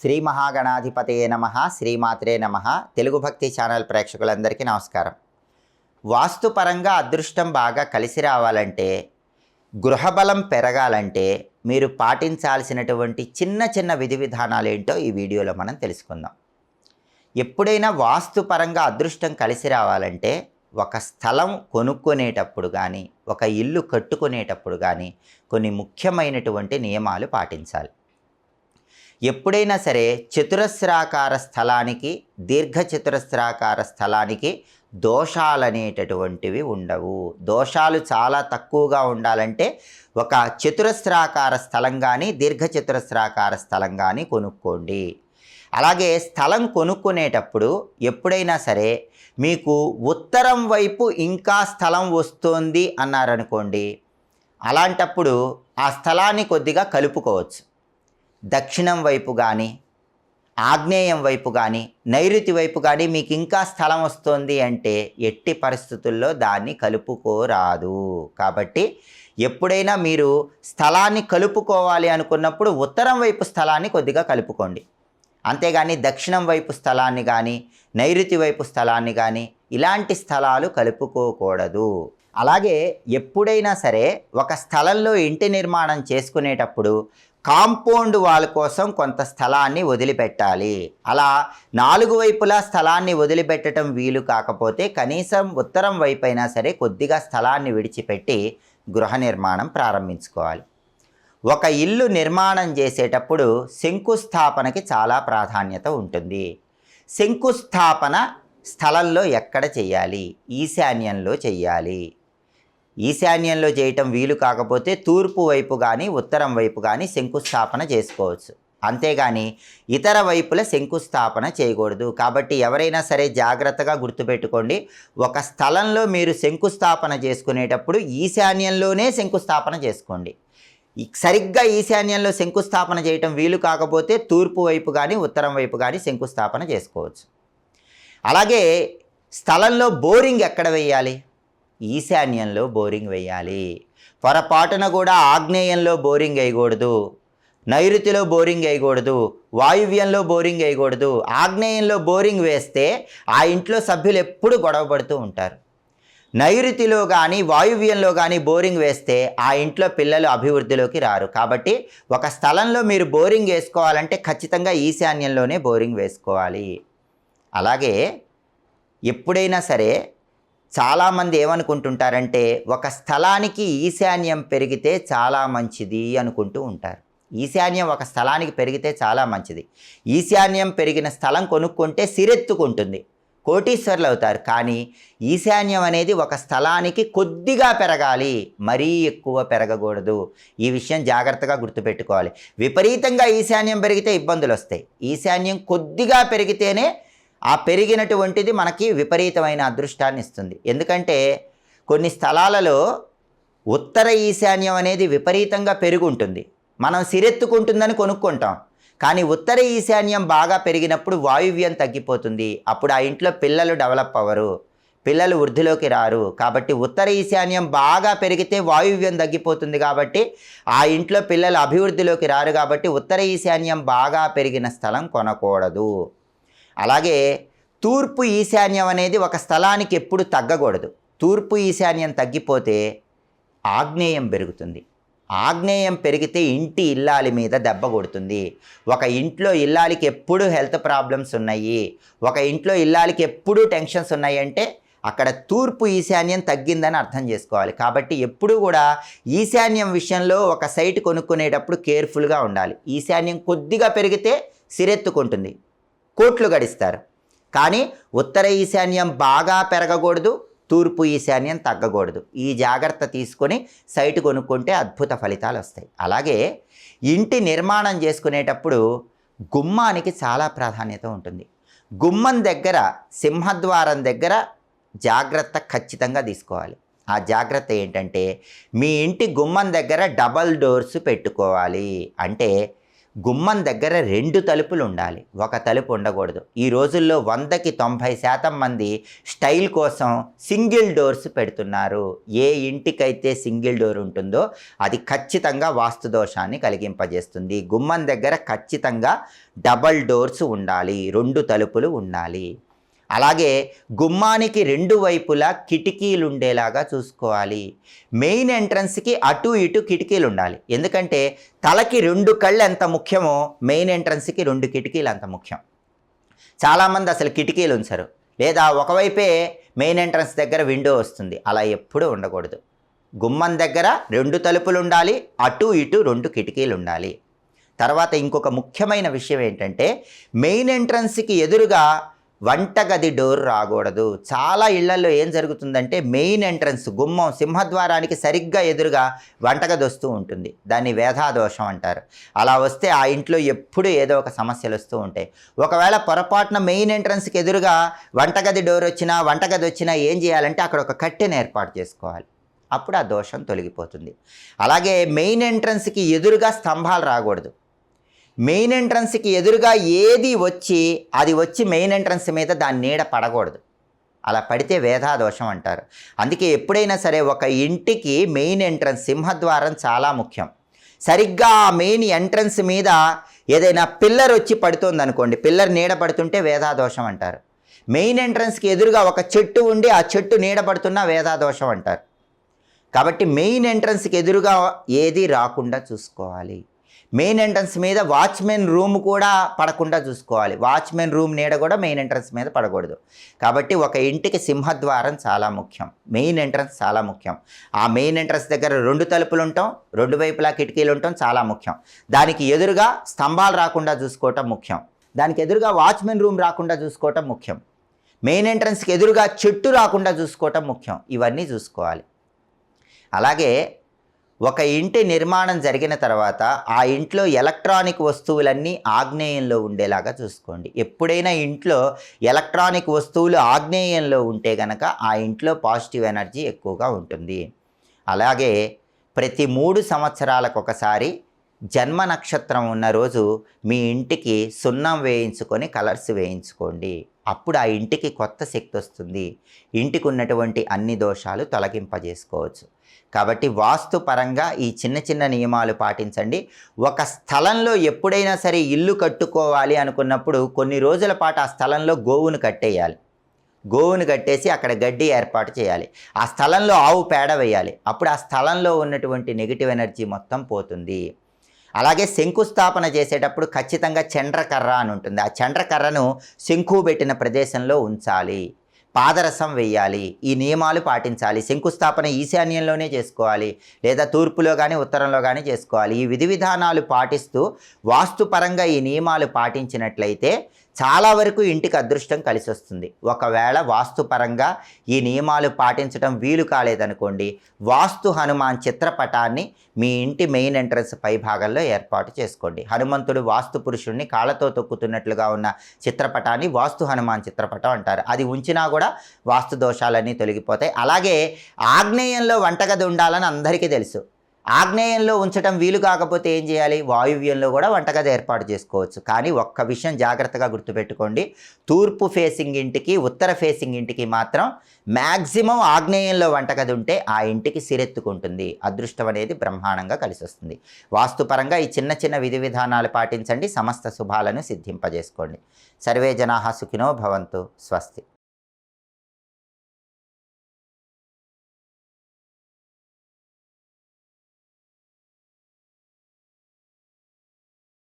శ్రీ మహాగణాధిపతే నమ శ్రీమాత్రే నమ. తెలుగు భక్తి ఛానల్ ప్రేక్షకులందరికీ నమస్కారం. వాస్తుపరంగా అదృష్టం బాగా కలిసి రావాలంటే గృహబలం పెరగాలంటే మీరు పాటించాల్సినటువంటి చిన్న చిన్న విధి విధానాలు ఏంటో ఈ వీడియోలో మనం తెలుసుకుందాం. ఎప్పుడైనా వాస్తుపరంగా అదృష్టం కలిసి రావాలంటే ఒక స్థలం కొనుక్కునేటప్పుడు కానీ ఒక ఇల్లు కట్టుకునేటప్పుడు కానీ కొన్ని ముఖ్యమైనటువంటి నియమాలు పాటించాలి. ఎప్పుడైనా సరే చతురస్రాకార స్థలానికి దీర్ఘచతురస్రాకార స్థలానికి స్థలానికి దోషాలనేటటువంటివి ఉండవు. దోషాలు చాలా తక్కువగా ఉండాలంటే ఒక చతురస్రాకార స్థలం కానీ దీర్ఘచతురస్రాకార స్థలం కానీ కొనుక్కోండి. అలాగే స్థలం కొనుక్కునేటప్పుడు ఎప్పుడైనా సరే మీకు ఉత్తరం వైపు ఇంకా స్థలం వస్తోంది అన్నారనుకోండి అలాంటప్పుడు ఆ స్థలాన్ని కొద్దిగా కలుపుకోవచ్చు. దక్షిణం వైపు కానీ ఆగ్నేయం వైపు కానీ నైరుతి వైపు కానీ మీకు ఇంకా స్థలం వస్తుంది అంటే ఎట్టి పరిస్థితుల్లో దాన్ని కలుపుకోరాదు. కాబట్టి ఎప్పుడైనా మీరు స్థలాన్ని కలుపుకోవాలి అనుకున్నప్పుడు ఉత్తరం వైపు స్థలాన్ని కొద్దిగా కలుపుకోండి. అంతేగాని దక్షిణం వైపు స్థలాన్ని కానీ నైరుతి వైపు స్థలాన్ని కానీ ఇలాంటి స్థలాలు కలుపుకోకూడదు. అలాగే ఎప్పుడైనా సరే ఒక స్థలంలో ఇంటి నిర్మాణం చేసుకునేటప్పుడు కాంపౌండ్ వాల్ కోసం కొంత స్థలాన్ని వదిలిపెట్టాలి. అలా నాలుగు వైపులా స్థలాన్ని వదిలిపెట్టడం వీలు కాకపోతే కనీసం ఉత్తరం వైపు అయినా సరే కొద్దిగా స్థలాన్ని విడిచిపెట్టి గృహ నిర్మాణం ప్రారంభించుకోవాలి. ఒక ఇల్లు నిర్మాణం చేసేటప్పుడు శంకుస్థాపనకి చాలా ప్రాధాన్యత ఉంటుంది. శంకుస్థాపన స్థలంలో ఎక్కడ చేయాలి? ఈశాన్యంలో చేయాలి. ఈశాన్యంలో చేయటం వీలు కాకపోతే తూర్పు వైపు కానీ ఉత్తరం వైపు కానీ శంకుస్థాపన చేసుకోవచ్చు. అంతేగాని ఇతర వైపుల శంకుస్థాపన చేయకూడదు. కాబట్టి ఎవరైనా సరే జాగ్రత్తగా గుర్తుపెట్టుకోండి. ఒక స్థలంలో మీరు శంకుస్థాపన చేసుకునేటప్పుడు ఈశాన్యంలోనే శంకుస్థాపన చేసుకోండి. సరిగ్గా ఈశాన్యంలో శంకుస్థాపన చేయటం వీలు కాకపోతే తూర్పు వైపు కానీ ఉత్తరం వైపు కానీ శంకుస్థాపన చేసుకోవచ్చు. అలాగే స్థలంలో బోరింగ్ ఎక్కడ వేయాలి? ఈశాన్యంలో బోరింగ్ వేయాలి. పొరపాటున కూడా ఆగ్నేయంలో బోరింగ్ వేయకూడదు. నైరుతిలో బోరింగ్ వేయకూడదు. వాయువ్యంలో బోరింగ్ వేయకూడదు. ఆగ్నేయంలో బోరింగ్ వేస్తే ఆ ఇంట్లో సభ్యులు ఎప్పుడు గొడవ పడుతూ ఉంటారు. నైరుతిలో కానీ వాయువ్యంలో కానీ బోరింగ్ వేస్తే ఆ ఇంట్లో పిల్లలు అభివృద్ధిలోకి రారు. కాబట్టి ఒక స్థలంలో మీరు బోరింగ్ వేసుకోవాలంటే ఖచ్చితంగా ఈశాన్యంలోనే బోరింగ్ వేసుకోవాలి. అలాగే ఎప్పుడైనా సరే చాలామంది ఏమనుకుంటుంటారంటే ఒక స్థలానికి ఈశాన్యం పెరిగితే చాలా మంచిది అనుకుంటూ ఉంటారు. ఈశాన్యం ఒక స్థలానికి పెరిగితే చాలా మంచిది. ఈశాన్యం పెరిగిన స్థలం కొనుక్కుంటే సిరెత్తుకుంటుంది. కోటీశ్వర్లు అవుతారు. కానీ ఈశాన్యం అనేది ఒక స్థలానికి కొద్దిగా పెరగాలి. మరీ ఎక్కువ పెరగకూడదు. ఈ విషయం జాగ్రత్తగా గుర్తుపెట్టుకోవాలి. విపరీతంగా ఈశాన్యం పెరిగితే ఇబ్బందులు వస్తాయి ఈశాన్యం కొద్దిగా పెరిగితేనే ఆ పెరిగినటువంటిది మనకి విపరీతమైన అదృష్టాన్ని ఇస్తుంది. ఎందుకంటే కొన్ని స్థలాలలో ఉత్తర ఈశాన్యం అనేది విపరీతంగా పెరుగుంటుంది. మనం సిరెత్తుకుంటుందని కొనుక్కుంటాం. కానీ ఉత్తర ఈశాన్యం బాగా పెరిగినప్పుడు వాయువ్యం తగ్గిపోతుంది. అప్పుడు ఆ ఇంట్లో పిల్లలు డెవలప్ అవ్వరు. పిల్లలు వృద్ధిలోకి రారు. కాబట్టి ఉత్తర ఈశాన్యం బాగా పెరిగితే వాయువ్యం తగ్గిపోతుంది కాబట్టి ఆ ఇంట్లో పిల్లలు అభివృద్ధిలోకి రారు కాబట్టి ఉత్తర ఈశాన్యం బాగా పెరిగిన స్థలం కొనకూడదు. అలాగే తూర్పు ఈశాన్యం అనేది ఒక స్థలానికి ఎప్పుడు తగ్గకూడదు. తూర్పు ఈశాన్యం తగ్గిపోతే ఆగ్నేయం పెరుగుతుంది. ఆగ్నేయం పెరిగితే ఇంటి ఇల్లాలి మీద దెబ్బ కొడుతుంది. ఒక ఇంట్లో ఇల్లాలికి ఎప్పుడు హెల్త్ ప్రాబ్లమ్స్ ఉన్నాయి? ఒక ఇంట్లో ఇల్లాలికి ఎప్పుడూ టెన్షన్స్ ఉన్నాయి అంటే అక్కడ తూర్పు ఈశాన్యం తగ్గిందని అర్థం చేసుకోవాలి. కాబట్టి ఎప్పుడూ కూడా ఈశాన్యం విషయంలో ఒక సైట్ కొనుక్కునేటప్పుడు కేర్ఫుల్గా ఉండాలి. ఈశాన్యం కొద్దిగా పెరిగితే సిరెత్తుకుంటుంది. కోట్లు గడిస్తారు. కానీ ఉత్తర ఈశాన్యం బాగా పెరగకూడదు తూర్పు ఈశాన్యం తగ్గకూడదు. ఈ జాగ్రత్త తీసుకొని సైట్ కొనుక్కుంటే అద్భుత ఫలితాలు వస్తాయి. అలాగే ఇంటి నిర్మాణం చేసుకునేటప్పుడు గుమ్మానికి చాలా ప్రాధాన్యత ఉంటుంది. గుమ్మం దగ్గర సింహద్వారం దగ్గర జాగ్రత్త ఖచ్చితంగా తీసుకోవాలి. ఆ జాగ్రత్త ఏంటంటే మీ ఇంటి గుమ్మం దగ్గర డబల్ డోర్స్ పెట్టుకోవాలి. అంటే గుమ్మం దగ్గర రెండు తలుపులు ఉండాలి. ఒక తలుపు ఉండకూడదు. ఈ రోజుల్లో వందకి తొంభై శాతం మంది స్టైల్ కోసం సింగిల్ డోర్స్ పెడుతున్నారు. ఏ ఇంటికైతే సింగిల్ డోర్ ఉంటుందో అది ఖచ్చితంగా వాస్తు దోషాన్ని కలిగింపజేస్తుంది. గుమ్మం దగ్గర ఖచ్చితంగా డబల్ డోర్స్ ఉండాలి. రెండు తలుపులు ఉండాలి. అలాగే గుమ్మానికి రెండు వైపులా కిటికీలు ఉండేలాగా చూసుకోవాలి. మెయిన్ ఎంట్రన్స్కి అటు ఇటు కిటికీలు ఉండాలి ఎందుకంటే తలకి రెండు కళ్ళు ఎంత ముఖ్యమో మెయిన్ ఎంట్రన్స్కి రెండు కిటికీలు అంత ముఖ్యం. చాలామంది అసలు కిటికీలు ఉంచరు లేదా ఒకవైపే మెయిన్ ఎంట్రన్స్ దగ్గర విండో వస్తుంది. అలా ఎప్పుడూ ఉండకూడదు. గుమ్మం దగ్గర రెండు తలుపులు ఉండాలి అటు ఇటు రెండు కిటికీలు ఉండాలి తర్వాత ఇంకొక ముఖ్యమైన విషయం ఏంటంటే మెయిన్ ఎంట్రన్స్కి ఎదురుగా వంటగది డోర్ రాకూడదు. చాలా ఇళ్ళలో ఏం జరుగుతుందంటే మెయిన్ ఎంట్రన్స్ గుమ్మం సింహద్వారానికి సరిగ్గా ఎదురుగా వంటగది వస్తూ ఉంటుంది. దాన్ని వేధాదోషం అంటారు. అలా వస్తే ఆ ఇంట్లో ఎప్పుడూ ఏదో ఒక సమస్యలు వస్తూ ఉంటాయి. ఒకవేళ పొరపాటున మెయిన్ ఎంట్రన్స్కి ఎదురుగా వంటగది డోర్ వచ్చినా వంటగది వచ్చినా ఏం చేయాలంటే అక్కడ ఒక కట్టెను ఏర్పాటు చేసుకోవాలి. అప్పుడు ఆ దోషం తొలగిపోతుంది. అలాగే మెయిన్ ఎంట్రన్స్కి ఎదురుగా స్తంభాలు రాకూడదు. మెయిన్ ఎంట్రన్స్కి ఎదురుగా ఏది వచ్చి అది వచ్చి మెయిన్ ఎంట్రన్స్ మీద దాని నీడ పడకూడదు. అలా పడితే వేధాదోషం అంటారు. అందుకే ఎప్పుడైనా సరే ఒక ఇంటికి మెయిన్ ఎంట్రన్స్ సింహద్వారం చాలా ముఖ్యం. సరిగ్గా ఆ మెయిన్ ఎంట్రన్స్ మీద ఏదైనా పిల్లర్ వచ్చి పడుతుంది అనుకోండి పిల్లర్ నీడ పడుతుంటే వేధాదోషం అంటారు. మెయిన్ ఎంట్రన్స్కి ఎదురుగా ఒక చెట్టు ఉండి ఆ చెట్టు నీడ పడుతున్నా వేధాదోషం అంటారు. కాబట్టి మెయిన్ ఎంట్రన్స్కి ఎదురుగా ఏది రాకుండా చూసుకోవాలి. మెయిన్ ఎంట్రన్స్ మీద వాచ్మెన్ రూమ్ కూడా పడకుండా చూసుకోవాలి. వాచ్మెన్ రూమ్ నీడ కూడా మెయిన్ ఎంట్రన్స్ మీద పడకూడదు. కాబట్టి ఒక ఇంటికి సింహద్వారం చాలా ముఖ్యం. మెయిన్ ఎంట్రన్స్ చాలా ముఖ్యం. ఆ మెయిన్ ఎంట్రన్స్ దగ్గర రెండు తలుపులు ఉంటాం రెండు వైపులా కిటికీలు ఉంటాం చాలా ముఖ్యం. దానికి ఎదురుగా స్తంభాలు రాకుండా చూసుకోవటం ముఖ్యం. దానికి ఎదురుగా వాచ్మెన్ రూమ్ రాకుండా చూసుకోవటం ముఖ్యం. మెయిన్ ఎంట్రన్స్కి ఎదురుగా చెట్టు రాకుండా చూసుకోవటం ముఖ్యం. ఇవన్నీ చూసుకోవాలి. అలాగే ఒక ఇంటి నిర్మాణం జరిగిన తర్వాత ఆ ఇంట్లో ఎలక్ట్రానిక్ వస్తువులన్నీ ఆగ్నేయంలో ఉండేలాగా చూసుకోండి. ఎప్పుడైనా ఇంట్లో ఎలక్ట్రానిక్ వస్తువులు ఆగ్నేయంలో ఉంటే గనక ఆ ఇంట్లో పాజిటివ్ ఎనర్జీ ఎక్కువగా ఉంటుంది. అలాగే ప్రతి మూడు సంవత్సరాలకు ఒకసారి జన్మ నక్షత్రం ఉన్న రోజు మీ ఇంటికి సున్నం వేయించుకొని కలర్స్ వేయించుకోండి. అప్పుడు ఆ ఇంటికి కొత్త శక్తి వస్తుంది. ఇంటికి ఉన్నటువంటి అన్ని దోషాలు తొలగింపజేసుకోవచ్చు. కాబట్టి వాస్తు పరంగా ఈ చిన్న చిన్న నియమాలు పాటించండి. ఒక స్థలంలో ఎప్పుడైనా సరే ఇల్లు కట్టుకోవాలి అనుకున్నప్పుడు కొన్ని రోజుల పాటు ఆ స్థలంలో గోవును కట్టేయాలి. గోవును కట్టేసి అక్కడ గడ్డి ఏర్పాటు చేయాలి. ఆ స్థలంలో ఆవు పేడ వేయాలి. అప్పుడు ఆ స్థలంలో ఉన్నటువంటి నెగిటివ్ ఎనర్జీ మొత్తం పోతుంది. అలాగే శంకుస్థాపన చేసేటప్పుడు ఖచ్చితంగా చండ్రకర్ర అని ఉంటుంది. ఆ చండ్రకర్రను శంకు పెట్టిన ప్రదేశంలో ఉంచాలి. పాదరసం వేయాలి ఈ నియమాలు పాటించాలి శంకుస్థాపన ఈశాన్యంలోనే చేసుకోవాలి లేదా తూర్పులో కానీ ఉత్తరంలో కానీ చేసుకోవాలి. ఈ విధి విధానాలు పాటిస్తూ వాస్తుపరంగా ఈ నియమాలు పాటించినట్లయితే చాలా వరకు ఇంటికి అదృష్టం కలిసి వస్తుంది ఒకవేళ వాస్తుపరంగా ఈ నియమాలు పాటించడం వీలు కాలేదనుకోండి వాస్తు హనుమాన్ చిత్రపటాన్ని మీ ఇంటి మెయిన్ ఎంట్రన్స్ పై భాగంలో ఏర్పాటు చేసుకోండి. హనుమంతుడు వాస్తు పురుషుణ్ణి కాళ్ళతో తొక్కుతున్నట్లుగా ఉన్న చిత్రపటాన్ని వాస్తు హనుమాన్ చిత్రపటం అంటారు. అది ఉంచినా కూడా వాస్తు దోషాలన్నీ తొలగిపోతాయి. అలాగే ఆగ్నేయంలో వంటగది ఉండాలని అందరికీ తెలుసు. ఆగ్నేయంలో ఉంచడం వీలు కాకపోతే ఏం చేయాలి? వాయువ్యంలో కూడా వంటగది ఏర్పాటు చేసుకోవచ్చు. కానీ ఒక్క విషయం జాగ్రత్తగా గుర్తుపెట్టుకోండి. తూర్పు ఫేసింగ్ ఇంటికి ఉత్తర ఫేసింగ్ ఇంటికి మాత్రం మ్యాక్సిమం ఆగ్నేయంలో వంటగది ఉంటే ఆ ఇంటికి సిరెత్తుకుంటుంది. అదృష్టం అనేది బ్రహ్మాండంగా కలిసి వస్తుంది వాస్తుపరంగా ఈ చిన్న చిన్న విధి విధానాలు పాటించండి. సమస్త శుభాలను సిద్ధింపజేసుకోండి. సర్వే జనాహ సుఖినో భవంతు. స్వస్తి.